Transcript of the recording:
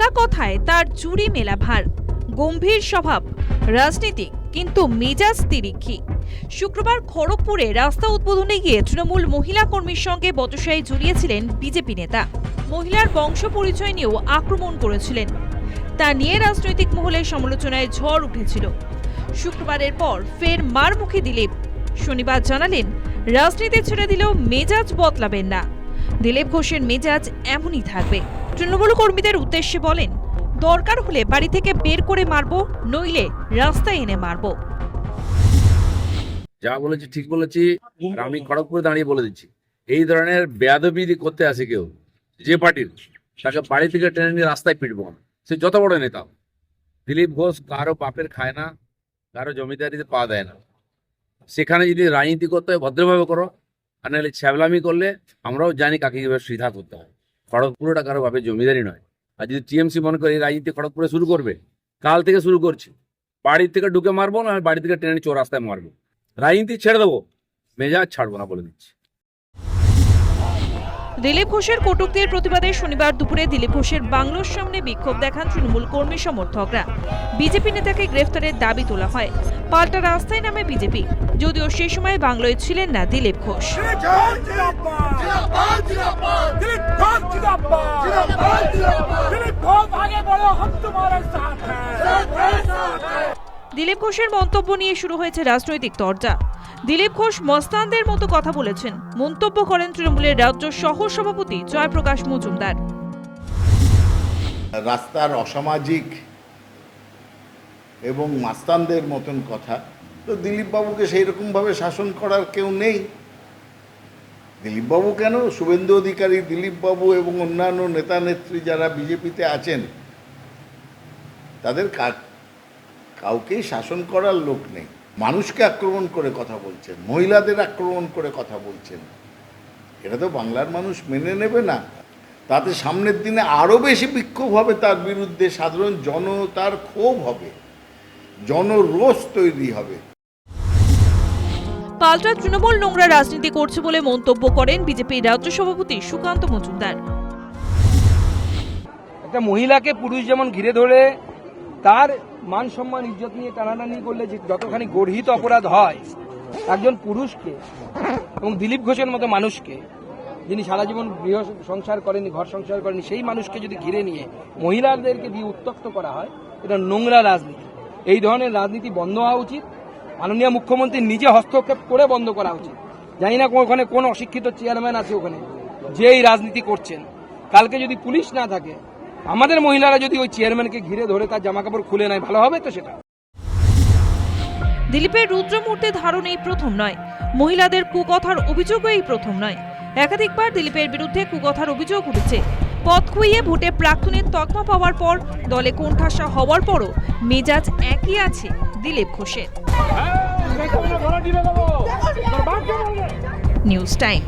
পাকা কথায় তার চুরি মেলা ভার। গম্ভীর স্বভাব, রাজনীতিক, কিন্তু মেজাজ তিরিক্ষি। শুক্রবার খড়গপুরে রাস্তা উদ্বোধনে গিয়ে তৃণমূল মহিলা কর্মীর সঙ্গে বচসায় জড়িয়েছিলেন বিজেপি নেতা। মহিলার বংশ পরিচয় নিয়েও আক্রমণ করেছিলেন। তা নিয়ে রাজনৈতিক মহলে সমালোচনায় ঝড় উঠেছিল। শুক্রবারের পর ফের মারমুখী দিলীপ। শনিবার জানালেন, রাজনীতি ছেড়ে দিলেও মেজাজ বদলাবেন না। দিলীপ ঘোষের মেজাজ এমনই থাকবে। তৃণমূল কর্মীদের উদ্দেশ্যে বলেন, দরকার হলে বাড়ি থেকে বের করে মারবো, নইলে রাস্তায় এনে মারবো। যা বলেছি, ঠিক বলেছি আমি খড়গপুরে দাঁড়িয়ে বলে দিচ্ছি। এই ধরনের বেয়াদবি করতে আসে কেউ, যে পার্টির, তাকে বাড়ি থেকে টেনে নিয়ে রাস্তায় পিটবো। সে যত বড় নেতা দিলীপ ঘোষ কারও বাপের খায় না, কারও জমিদারিতে পা দেয় না। সেখানে যদি রাজনীতি করতে হয়, ভদ্রভাবে করো আর নাহলে ছ্যাবলামি করলে আমরাও জানি কাকে কীভাবে সিধা করতে হয়। খড়গপুরটা কারও ভাবে জমিদারি নয়। আর যদি টিএমসি মনে করে এই রাজনীতি খড়গপুরে শুরু করবে, কাল থেকে শুরু করছি। বাড়ি থেকে ঢুকে মারবো না, বাড়ি থেকে ট্রেনে চোর রাস্তায় মারবো। রাজনীতি ছেড়ে দেবো, মেজাজ ছাড়বো না বলে দিচ্ছি। দিলীপ ঘোষের কটূক্তির প্রতিবাদে শনিবার দুপুরে দিলীপ ঘোষের বাংলোর সামনে বিক্ষোভ দেখান তৃণমূল কর্মী সমর্থকরা বিজেপি নেতাকে গ্রেফতারের দাবি তোলা হয় পাল্টা রাস্তায় নামে বিজেপি যদিও সে সময় বাংলোয় ছিলেন না দিলীপ ঘোষ जिंदाबाद जिंदाबाद दिलीप घोष जिंदाबाद जिंदाबाद दिलीप घोष आगे बढ़ो हम तुम्हारे साथ हैं साथ हैं দিলীপ ঘোষের মন্তব্য নিয়ে শুরু হয়েছে রাজনৈতিক তরজা। দিলীপ ঘোষ মস্তানদের মতো কথা বলেছেন। মন্তব্য করেন তৃণমূলের রাজ্য সহ সভাপতি জয়প্রকাশ মজুমদার। রাস্তার অসামাজিক এবং মাস্তানদের মতন কথা। তো দিলীপবাবুকে সেই রকমভাবে শাসন করার কেউ নেই। দিলীপবাবু কেন? শুভেন্দু অধিকারী দিলীপবাবু এবং অন্যান্য নেতা নেত্রী যারা বিজেপিতে আছেন, তাদের কাউকেই শাসন করার লোক নেই। মানুষকে আক্রমণ করে কথা বলছেন মহিলাদের আক্রমণ করে কথা বলছেন। এটা তো বাংলার মানুষ মেনে নেবে না। তাতে সামনের দিনে আরও বেশি বিক্ষোভ হবে তার বিরুদ্ধে সাধারণ জনতার ক্ষোভ হবে জনরোষ তৈরি হবে। পাল্টা তৃণমূল নোংরা রাজনীতি করছে বলে মন্তব্য করেন বিজেপির রাজ্য সভাপতি সুকান্ত মজুমদার। একটা মহিলাকে পুরুষ যেমন ঘিরে ধরে তার মান সম্মান, ইজ্জত নিয়ে টানাটানি করলে যে যতখানি গর্হিত অপরাধ হয়, একজন পুরুষকে এবং দিলীপ ঘোষের মতো মানুষকে, যিনি সারা জীবন গৃহ সংসার করেনি ঘর সংসার করেনি সেই মানুষকে যদি ঘিরে নিয়ে মহিলাদেরকে দিয়ে উত্তক্ত করা হয়, এটা নোংরা রাজনীতি। এই ধরনের রাজনীতি বন্ধ হওয়া উচিত। মাননীয় মুখ্যমন্ত্রী নিজে হস্তক্ষেপ করে বন্ধ করা উচিত। জানি না ওখানে কোন অশিক্ষিত চেয়ারম্যান আছে ওখানে, যে এই রাজনীতি করছেন। কালকে যদি পুলিশ না থাকে আমাদের মহিলারা যদি ওই চেয়ারম্যানকে ঘিরে ধরে তার জামা কাপড় খুলে নেয় ভালো হবে তো সেটা? দিলীপের রুদ্রমূর্তি ধারণ এই প্রথম নয়। মহিলাদের কুকথার অভিযোগও এই প্রথম নয়। একাধিকবার দিলীপের বিরুদ্ধে কুকথার অভিযোগ উঠেছে। পথ খুইয়ে ভোটে প্রাক্তনের তকমা পাওয়ার পর দলে কোণঠাসা হওয়ার পরও মেজাজ একই আছে দিলীপ ঘোষের। News time.